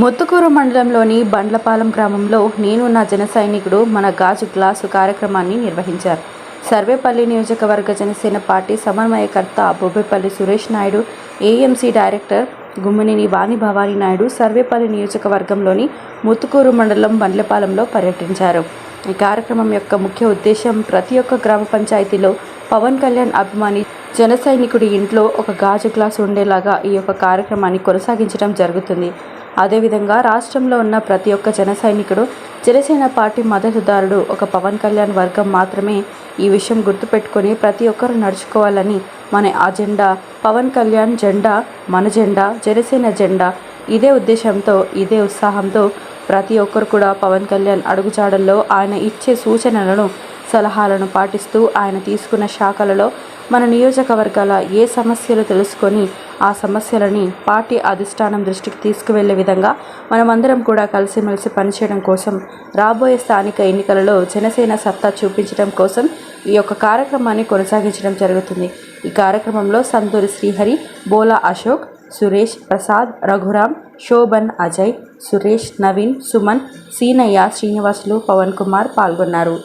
ముత్తుకూరు మండలంలోని బండ్లపాలెం గ్రామంలో నేను నా జన సైనికుడు మన గాజు గ్లాసు కార్యక్రమాన్ని నిర్వహించారు. సర్వేపల్లి నియోజకవర్గ జనసేన పార్టీ సమన్వయకర్త బొబ్బేపల్లి సురేష్ నాయుడు ఏఎంసీ డైరెక్టర్ గుమ్మినేని వాణి భవానీ నాయుడు సర్వేపల్లి నియోజకవర్గంలోని ముత్తుకూరు మండలం బండ్లపాలెంలో పర్యటించారు. ఈ కార్యక్రమం యొక్క ముఖ్య ఉద్దేశం ప్రతి ఒక్క గ్రామ పంచాయతీలో పవన్ కళ్యాణ్ అభిమాని జన సైనికుడి ఇంట్లో ఒక గాజు గ్లాసు ఉండేలాగా ఈ యొక్క కార్యక్రమాన్ని కొనసాగించడం జరుగుతుంది. అదేవిధంగా రాష్ట్రంలో ఉన్న ప్రతి ఒక్క జన సైనికుడు జనసేన పార్టీ మద్దతుదారుడు ఒక పవన్ కళ్యాణ్ వర్గం మాత్రమే ఈ విషయం గుర్తుపెట్టుకొని ప్రతి ఒక్కరు నడుచుకోవాలని మన అజెండా పవన్ కళ్యాణ్ జెండా మన జెండా జనసేన జెండా. ఇదే ఉద్దేశంతో ఇదే ఉత్సాహంతో ప్రతి ఒక్కరు కూడా పవన్ కళ్యాణ్ అడుగుజాడల్లో ఆయన ఇచ్చే సూచనలను సలహాలను పాటిస్తూ ఆయన తీసుకున్న శాఖలలో మన నియోజకవర్గాల ఏ సమస్యలు తెలుసుకొని ఆ సమస్యలని పార్టీ అధిష్టానం దృష్టికి తీసుకువెళ్ళే విధంగా మనమందరం కూడా కలిసిమెలిసి పనిచేయడం కోసం రాబోయే స్థానిక ఎన్నికలలో జనసేన సత్తా చూపించడం కోసం ఈ యొక్క కార్యక్రమాన్ని కొనసాగించడం జరుగుతుంది. ఈ కార్యక్రమంలో సంతూరి శ్రీహరి బోలా అశోక్ సురేష్ ప్రసాద్ రఘురామ్ శోభన్ అజయ్ సురేష్ నవీన్ సుమన్ సీనయ్య శ్రీనివాసులు పవన్ కుమార్ పాల్గొన్నారు.